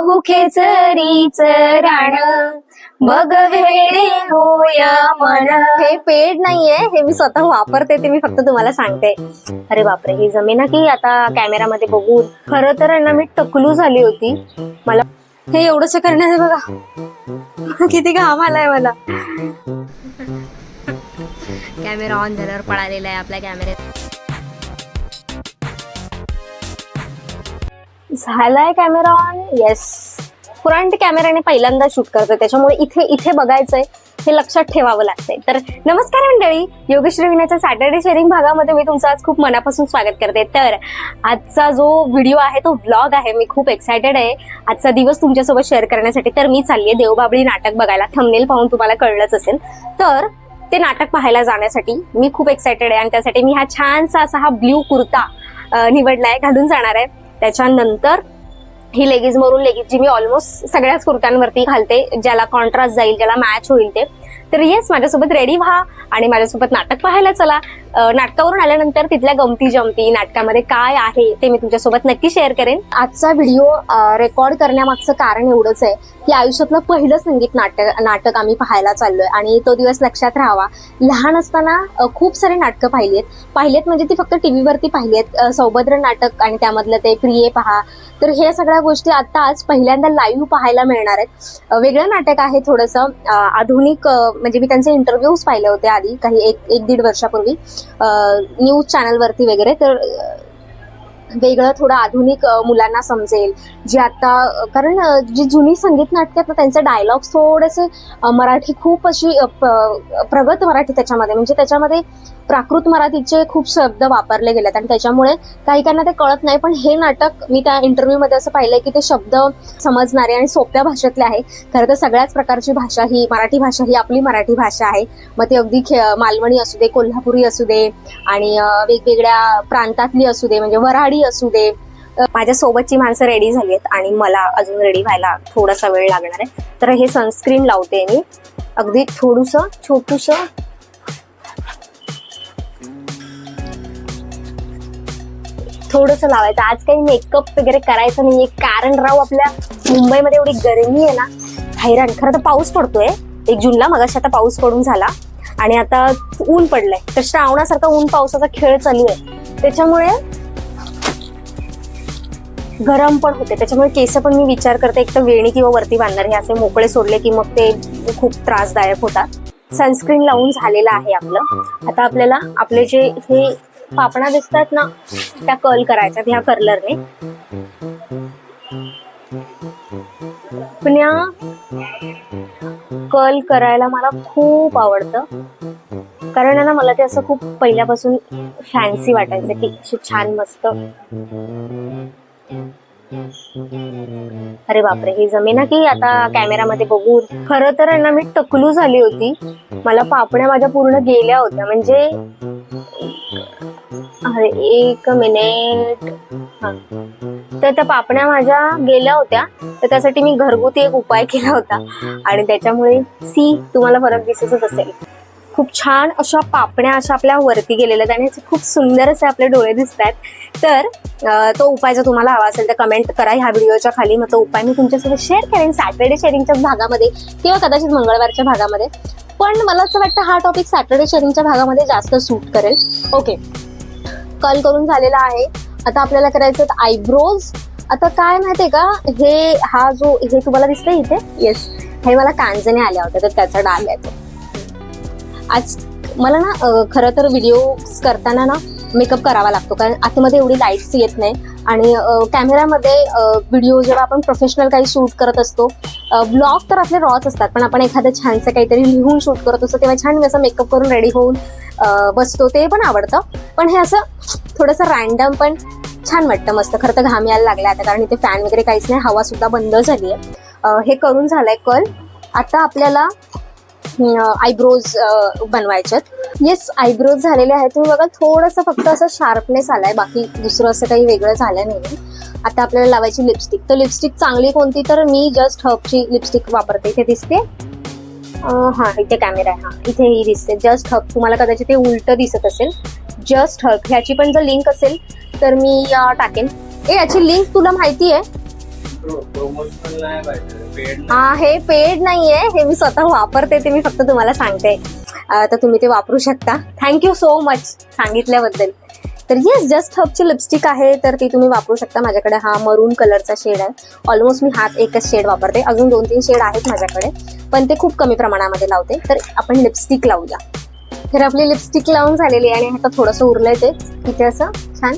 पाहू खेचरीच राण. मग वेळे होय मन. हे पेड नाहीये हे मी स्वतः वापरते ते मी फक्त तुम्हाला सांगते. अरे बापरे ही जमीन की आता कॅमेरामध्ये बघू खरं तर ना मी टकलू झाली होती. मला हे एवढंच करण्याचे बघा. किती घाम आलाय मला. कॅमेरा ऑन झाल्यावर पळालेला आहे आपल्या कॅमेऱ्यात. झालाय कॅमेरा ऑन येस फ्रंट कॅमेऱ्याने पहिल्यांदा शूट करतोय. त्याच्यामुळे इथे इथे बघायचंय. हे लक्षात ठेवावं लागतंय. तर नमस्कार मंडळी. योगेश्री विनाच्या सॅटर्डे शेअरिंग भागामध्ये मी तुमचं आज खूप मनापासून स्वागत करते. तर आजचा जो व्हिडिओ आहे तो व्लॉग आहे. मी खूप एक्सायटेड आहे. आजचा दिवस तुमच्यासोबत शेअर करण्यासाठी तर मी चालली आहे देवबाबळी नाटक बघायला. थंबनेल पाहून तुम्हाला कळलंच असेल. तर ते नाटक पाहायला जाण्यासाठी मी खूप एक्सायटेड आहे आणि त्यासाठी मी हा छानसा असा हा ब्ल्यू कुर्ता निवडला निवडलाय घालून जाणार आहे. त्याच्यानंतर ही लेगीज मरून लेगीज जी मी ऑलमोस्ट सगळ्याच कुर्त्यांवरती घालते ज्याला कॉन्ट्रास्ट जाईल ज्याला मॅच होईल ते. तर येस माझ्यासोबत रेडी व्हा आणि माझ्यासोबत नाटक पाहायला चला. नाटकावरून आल्यानंतर तिथल्या गमती जमती नाटकामध्ये काय आहे ते मी तुमच्यासोबत नक्की शेअर करेन. आजचा व्हिडिओ रेकॉर्ड करण्यामागचं कारण एवढंच आहे की आयुष्यातलं पहिलं संगीत नाटक नाटक आम्ही पाहायला चाललोय आणि तो दिवस लक्षात राहावा. लहान असताना खूप सारे नाटकं पाहिली आहेत पाहिलेत म्हणजे ती फक्त टीव्हीवरती पाहिली आहेत सौभद्र नाटक आणि त्यामधलं ते प्रिये पहा. तर हे सगळ्या गोष्टी आता आज पहिल्यांदा लाईव्ह पाहायला मिळणार आहेत. वेगळं नाटक आहे थोडंसं आधुनिक म्हणजे मी त्यांचे इंटरव्ह्यूज पाहिले होते आधी काही एक एक दीड वर्षापूर्वी न्यूज चॅनलवरती वगैरे. तर वेगळं थोडं आधुनिक मुलांना समजेल. जे आता कारण जी जुनी संगीत नाटके आहेत त्यांचे डायलॉग थोडेसे मराठी खूप अशी प्रगत मराठी त्याच्यामध्ये. म्हणजे त्याच्यामध्ये प्राकृत मराठीचे खूप शब्द वापरले गेलेत आणि त्याच्यामुळे काही काहींना ते कळत नाही. पण हे नाटक मी त्या इंटरव्ह्यू मध्ये असं पाहिलंय की ते शब्द समजणारे आणि सोप्या भाषेतले आहे. खरं तर सगळ्याच प्रकारची भाषा ही मराठी भाषा ही आपली मराठी भाषा आहे. मग ती अगदी खे- मालवणी असू दे कोल्हापुरी असू दे आणि वेगवेगळ्या प्रांतातली असू दे म्हणजे वऱ्हाडी असू दे. माझ्या सोबतची माणसं रेडी झाली आहेत आणि मला अजून रेडी व्हायला थोडासा वेळ लागणार आहे. तर हे सनस्क्रीन लावते मी. अगदी थोडस छोटूस थोडस लावायचं. आज काही मेकअप वगैरे करायचं नाहीये कारण राव आपल्या मुंबईमध्ये एवढी गरमी आहे ना. हैराण. खरं तर पाऊस पडतोय. एक जूनला मगाशी आता पाऊस पडून झाला. आणि आता ऊन पडलंय. तर श्रावणासारखा ऊन पावसाचा खेळ चालू आहे. त्याच्यामुळे गरम पण होते. त्याच्यामुळे केस पण मी विचार करते एक तर वेणी किंवा वरती बांधणार हे असे मोकळे सोडले की मग ते खूप त्रासदायक होतात. सनस्क्रीन लावून झालेलं आहे आपलं. आता आपल्याला आपले जे हे पापणा दिसतात ना त्या कर्ल करायच्यात ह्या कर्लरने पुण्या कर्ल करायला मला खूप आवडतं. कारण आहे ना मला ते असं खूप पहिल्यापासून फॅन्सी वाटायचं की अशी छान मस्त. अरे बापरे ही जमीन की आता कॅमेरामध्ये बघू खरं तर ना मी टकलू झाली होती. मला पापण्या माझ्या पूर्ण गेल्या होत्या. म्हणजे अरे एक मिनिट. हा. तर त्या पापण्या माझ्या गेल्या होत्या. तर त्यासाठी मी घरगुती एक उपाय केला होता. आणि त्याच्यामुळे सी तुम्हाला फरक दिसतच असेल. खूप छान अशा पापण्या अशा आपल्या वरती गेलेल्या आहेत आणि खूप सुंदर असे आपले डोळे दिसत आहेत तर अं, तो उपाय जर तुम्हाला हवा असेल तर कमेंट करा ह्या व्हिडिओच्या खाली. मग तो उपाय मी तुमच्यासोबत शेअर करेन सॅटर्डे शेअरिंगच्या भागामध्ये किंवा कदाचित मंगळवारच्या भागामध्ये. पण मला असं वाटतं हा टॉपिक सॅटर्डे शेअरिंगच्या भागामध्ये जास्त सूट करेल. ओके कल करून झालेला आहे. आता आपल्याला करायचं आयब्रोज आता काय माहितीये का? हे हा जो हे तुम्हाला दिसतंय इथे? येस हे मला कांजने आल्या होत्या तर त्याचा डाग आहे तो. आज मला ना खरं तर व्हिडिओ करताना ना मेकअप करावा लागतो. कारण आतमध्ये एवढी लाईट्स येत नाही. आणि कॅमेऱ्यामध्ये कॅमेरामध्ये व्हिडिओ जेव्हा आपण प्रोफेशनल काही शूट करत असतो ब्लॉग तर आपले रॉच असतात पण आपण एखादं छानसं काहीतरी लिहून शूट करत असतो तेव्हा छान असं मेकअप करून रेडी होऊन बसतो ते पण आवडतं. पण हे असं थोडंसं रॅन्डम पण छान वाटतं मस्त. खरं तर घाम यायला लागला आता कारण इथे फॅन वगैरे काहीच नाही हवा सुद्धा बंद झाली आहे हे करून झालंय कल. आता आपल्याला आयब्रोज बनवायच्यात येस आयब्रोज झालेले आहेत. तुम्ही बघा थोडंसं फक्त असं शार्पनेस आलाय. बाकी दुसरं असं काही वेगळं झालं नाही आता आपल्याला लावायची लिपस्टिक तर लिपस्टिक चांगली कोणती? तर मी जस्ट हबची लिपस्टिक वापरते. इथे दिसते. हा इथे कॅमेरा आहे. हा इथे ही दिसते. जस्ट हब तुम्हाला कदाचित ते उलट दिसत असेल. जस्ट हब ह्याची पण जर लिंक असेल तर मी टाकेन. ए याची लिंक तुला माहिती आहे हा हे पेड नाहीये. हे मी स्वतः वापरते ते मी फक्त तुम्हाला सांगते. तर तुम्ही ते वापरू शकता. थँक्यू सो मच सांगितल्याबद्दल. तर येस जस्ट हबची लिपस्टिक आहे तर ती तुम्ही वापरू शकता. माझ्याकडे हा मरून कलरचा शेड आहे. ऑलमोस्ट मी हाच एकच शेड वापरते. अजून दोन तीन शेड आहेत माझ्याकडे पण ते खूप कमी प्रमाणामध्ये लावते. तर आपण लिपस्टिक लावूया. तर आपली लिपस्टिक लावून झालेली आहे आणि आता थोडंसं उरलंय ते. तिथे असं छान.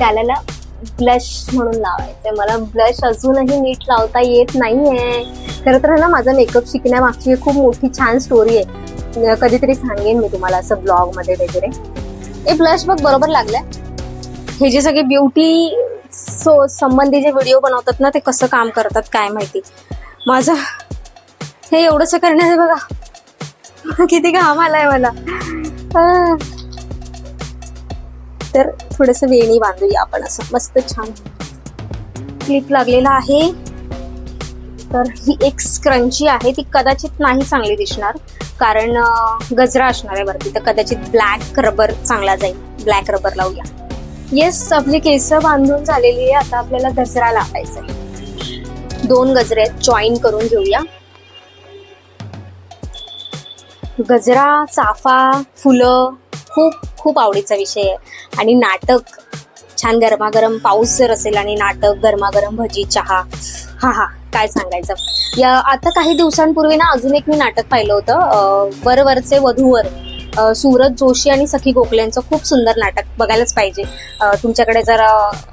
गालाला ब्लश म्हणून लावायचंय. मला ब्लश अजूनही नीट लावता येत नाहीये. खरं तर ना माझा मेकअप शिकण्यामागची एक खूप मोठी छान स्टोरी आहे. कधीतरी सांगेन मी तुम्हाला असं ब्लॉगमध्ये वगैरे. हे ब्लश बघ बरोबर लागलाय. हे जे सगळे ब्युटी सो संबंधी जे व्हिडिओ बनवतात ना ते कसं काम करतात काय माहिती. माझं हे एवढंसं करण्याचं बघा. किती घाम आलाय मला. तर थोडस वेणी बांधूया आपण असं मस्त छान. क्लिप लागलेला आहे. तर ही एक स्क्रंची आहे. ती कदाचित नाही चांगली दिसणार. कारण गजरा असणार आहे वरती. तर कदाचित ब्लॅक रबर चांगला जाईल. ब्लॅक रबर लावूया. येस आपली केस बांधून झालेली आहे. आता आपल्याला गजरा लावायचा आहे. दोन गजरे आहेत. जॉईन करून घेऊया. गजरा चाफा फुलं खूप खूप आवडीचा विषय आहे. आणि नाटक छान गरमागरम पाऊस जर असेल आणि नाटक गरमागरम भजी चहा हा हा काय सांगायचं? या आता काही दिवसांपूर्वी ना अजून एक मी नाटक पाहिलं होतं वरवरचे वधूवर सूरज जोशी आणि सखी गोखले यांचं खूप सुंदर नाटक बघायलाच पाहिजे. तुमच्याकडे जर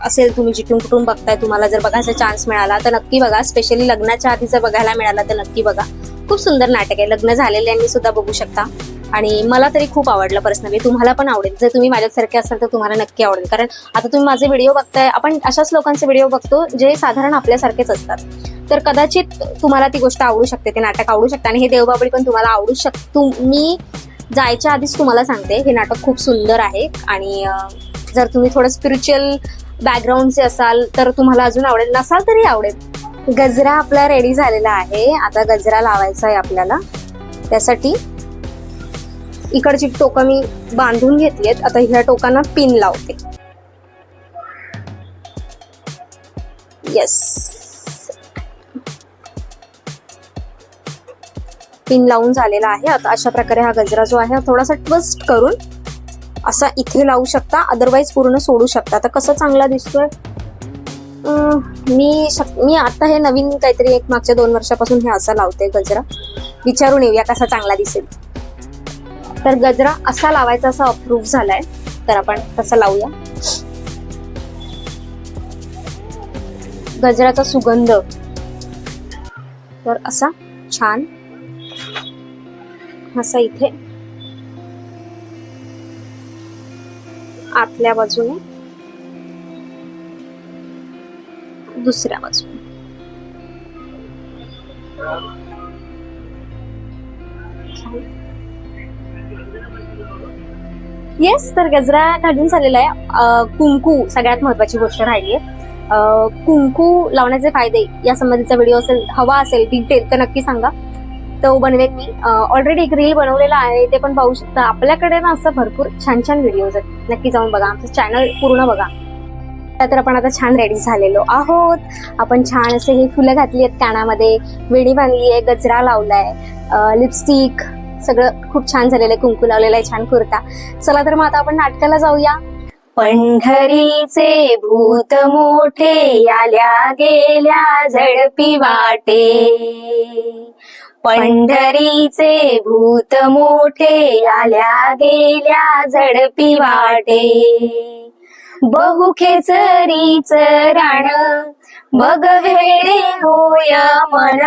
असेल तुम्ही जिथून कुठून बघताय तुम्हाला जर बघायचा चान्स मिळाला तर नक्की बघा. स्पेशली लग्नाच्या आधी जर बघायला मिळाला तर नक्की बघा. खूप सुंदर नाटक आहे. लग्न झालेल्यांनी सुद्धा बघू शकता. आणि मला तरी खूप आवडलं पर्सनली तुम्हाला पण आवडेल. जर तुम्ही माझ्यासारखे असाल तर तुम्हाला नक्की आवडेल. कारण आता तुम्ही माझे व्हिडिओ बघताय. आपण अशाच लोकांचे व्हिडिओ बघतो जे साधारण आपल्यासारखेच असतात. तर कदाचित तुम्हाला ती गोष्ट आवडू शकते. ते नाटक आवडू शकते. आणि हे देवबाबळी पण तुम्हाला आवडू शक तुम्ही जायच्या आधीच तुम्हाला सांगते. हे नाटक खूप सुंदर आहे. आणि जर तुम्ही थोडं स्पिरिच्युअल बॅकग्राऊंडचे असाल तर तुम्हाला अजून आवडेल. नसाल तरी आवडेल. गजरा आपला रेडी झालेला आहे. आता गजरा लावायचा आहे आपल्याला. त्यासाठी इकडची टोकं मी बांधून घेतली आहेत. आता ह्या टोकांना पिन लावते. येस पिन लावून झालेला आहे. आता अशा प्रकारे हा गजरा जो आहे थोडासा ट्विस्ट करून असा इथे लावू शकता. अदरवाईज पूर्ण सोडू शकता. आता कसं चांगला दिसतोय? मी शक- मी आता हे नवीन काहीतरी एक मागच्या दोन वर्षापासून हे असं लावते गजरा. विचारून येऊया कसा चांगला दिसेल. तर गजरा असा लावायचा असा अप्रूव्ह झालाय. तर आपण तसा लावूया. गजराचा सुगंध. तर असा छान. असा इथे. आतल्या बाजूने. दुसऱ्या बाजूने. येस तर गजरा घालून झालेला आहे. कुंकू सगळ्यात महत्वाची गोष्ट राहिली आहे कुंकू लावण्याचे फायदे या संबंधीचा व्हिडिओ असेल हवा असेल डिटेल तर नक्की सांगा. तो बनवेन मी. ऑलरेडी एक रील बनवलेला आहे ते पण पाहू शकता. आपल्याकडे ना असं भरपूर छान छान व्हिडिओज आहेत. नक्की जाऊन बघा. आमचं चॅनल पूर्ण बघा. तर आपण आता छान रेडी झालेलो आहोत. आपण छान असे ही फुलं घातली आहेत कानामध्ये. वेणी बांधली आहे गजरा लावलाय. लिपस्टिक सगळं खूप छान झालेलं आहे. कुंकू लावलेला आहे छान कुर्ता. चला तर मग आता आपण नाटकाला जाऊया. पंढरीचे भूत मोठे आल्या गेल्या झडपी वाटे. पंढरीचे भूत मोठे आल्या गेल्या झडपी वाटे. बहुखेचरीच राण मग वेडे होय मन.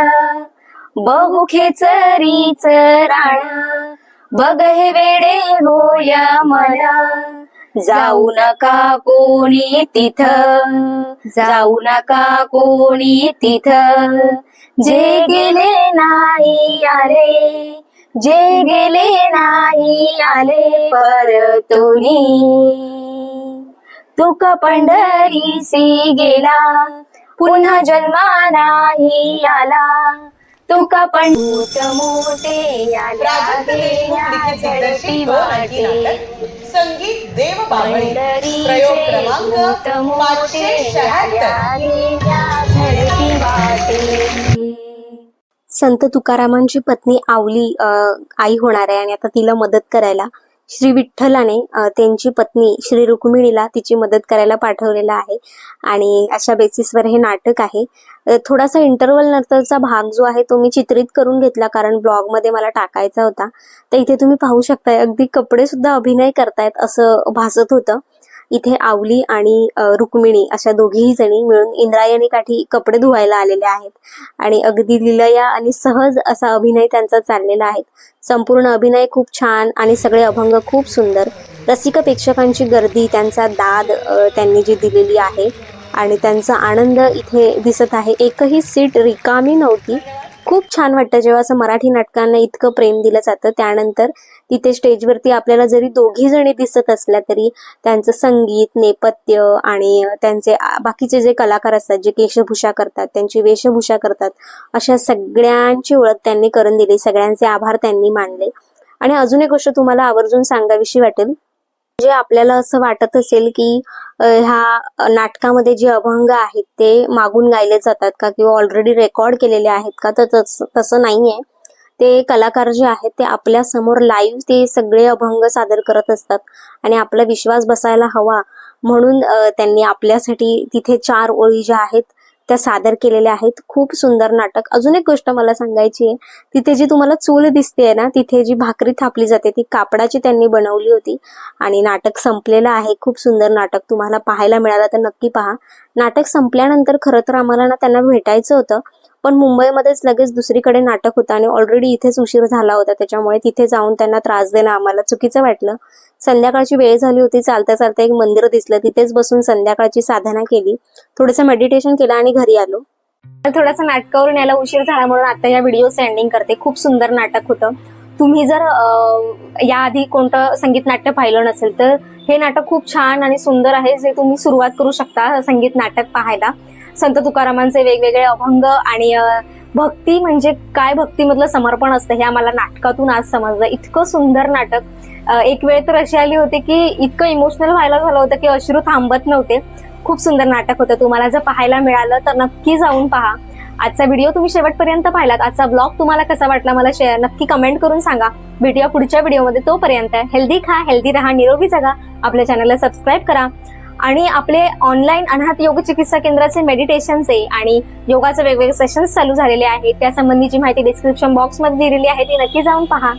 बघू खेचरीच राण. बघ हे वेडे होया मला जाऊ नका कोणी तिथ. जाऊ नका कोणी तिथ. जे गेले नाही आले. जे गेले नाही आले परतोनी तुक पंढरीसी गेला. पुन्हा जन्मा नाही आला. तुका पण मोठे. नाटक संगीत देव बाबळे प्रयोग क्रमांक मोठे पाचशे शहात्तर. संत तुकारामांची पत्नी आवली अ, आई होणार आहे आणि आता तिला मदत करायला श्री विठ्ठलाने त्यांची पत्नी श्री रुक्मिणीला तिची मदत करायला पाठवलेलं आहे. आणि अशा बेसिसवर हे नाटक आहे. थोडासा इंटरवल नंतरचा भाग जो आहे तो मी चित्रित करून घेतला कारण ब्लॉगमध्ये मला टाकायचा होता. तर इथे तुम्ही पाहू शकताय अगदी कपडे सुद्धा अभिनय करतायत असं भासत होतं. इथे आवली आणि रुक्मिणी अशा दोघीही जणी मिळून इंद्रायणी काठी कपडे धुवायला आलेल्या आहेत. आणि अगदी लिलया आणि सहज असा अभिनय त्यांचा चाललेला आहे. संपूर्ण अभिनय खूप छान आणि सगळे अभंग खूप सुंदर. रसिक प्रेक्षकांची गर्दी त्यांचा दाद त्यांनी जी दिलेली आहे आणि त्यांचा आनंद इथे दिसत आहे. एकही सीट रिकामी नव्हती. खूप छान वाटतं जेव्हा असं मराठी नाटकांना इतकं प्रेम दिलं जातं. त्यानंतर इथे स्टेजवरती आपल्याला जरी दोघी जणी दिसत असल्या तरी त्यांचं संगीत नेपथ्य आणि त्यांचे बाकीचे जे कलाकार असतात जे केशभूषा करतात त्यांची वेशभूषा करतात अशा सगळ्यांची ओळख त्यांनी करून दिली. सगळ्यांचे आभार त्यांनी मानले. आणि अजून एक गोष्ट तुम्हाला आवर्जून सांगावीशी वाटेल. जे आपल्याला असं वाटत असेल की ह्या नाटकामध्ये जे अभंग आहेत ते मागून गायले जातात का किंवा ऑलरेडी रेकॉर्ड केलेले आहेत का तर तस- तसं नाहीये. ते कलाकार जे आहेत ते आपल्यासमोर लाईव्ह ते सगळे अभंग सादर करत असतात. आणि आपला विश्वास बसायला हवा म्हणून त्यांनी आपल्यासाठी तिथे चार ओळी ज्या आहेत त्या सादर केलेल्या आहेत. खूप सुंदर नाटक. अजून एक गोष्ट मला सांगायची आहे. तिथे जी तुम्हाला चूल दिसते ना तिथे जी भाकरी थापली जाते ती कापडाची त्यांनी बनवली होती. आणि नाटक संपलेलं आहे. खूप सुंदर नाटक तुम्हाला पाहायला मिळालं तर नक्की पहा. नाटक संपल्यानंतर खरं तर आम्हाला ना त्यांना भेटायचं होतं. पण मुंबईमध्येच लगेच दुसरीकडे नाटक होतं आणि ऑलरेडी इथेच उशीर झाला होता त्याच्यामुळे तिथे जाऊन त्यांना त्रास देणं आम्हाला चुकीचं वाटलं. संध्याकाळची वेळ झाली होती चालता चालता एक मंदिर दिसलं. तिथेच बसून संध्याकाळची साधना केली. थोडंसं मेडिटेशन केलं आणि घरी आलो. थोडासा नाटकावरून यायला उशीर झाला म्हणून आता या व्हिडिओ सेंडिंग करते. खूप सुंदर नाटक होतं. तुम्ही जर याआधी कोणतं संगीत नाट्य पाहिलं नसेल तर हे नाटक खूप छान आणि सुंदर आहे. जे तुम्ही सुरुवात करू शकता संगीत नाटक पाहायला. संत तुकारामांचे वेगवेगळे अभंग आणि भक्ती म्हणजे काय भक्तीमधलं समर्पण असतं हे आम्हाला नाटकातून आज समजलं. इतकं सुंदर नाटक. एक वेळ तर अशी आली होती की इतकं इमोशनल व्हायला झालं होतं की अश्रू थांबत नव्हते. खूप सुंदर नाटक होतं. तुम्हाला जर पाहायला मिळालं तर नक्की जाऊन पहा. आजचा व्हिडिओ तुम्ही शेवटपर्यंत पाहिलात. आजचा ब्लॉग तुम्हाला कसा वाटला मला शेअर नक्की कमेंट करून सांगा. भेटूया पुढच्या व्हिडिओमध्ये तोपर्यंत हेल्दी खा हेल्दी राहा निरोगी जगा. आपल्या चॅनलला सबस्क्राईब करा. आणि आपले ऑनलाईन अनाथ योग चिकित्सा केंद्राचे मेडिटेशनचे आणि योगाचे वेगवेगळे सेशन्स चालू झालेले आहेत. त्या संबंधीची माहिती डिस्क्रिप्शन बॉक्समध्ये दिलेली आहे. ती नक्की जाऊन पहा.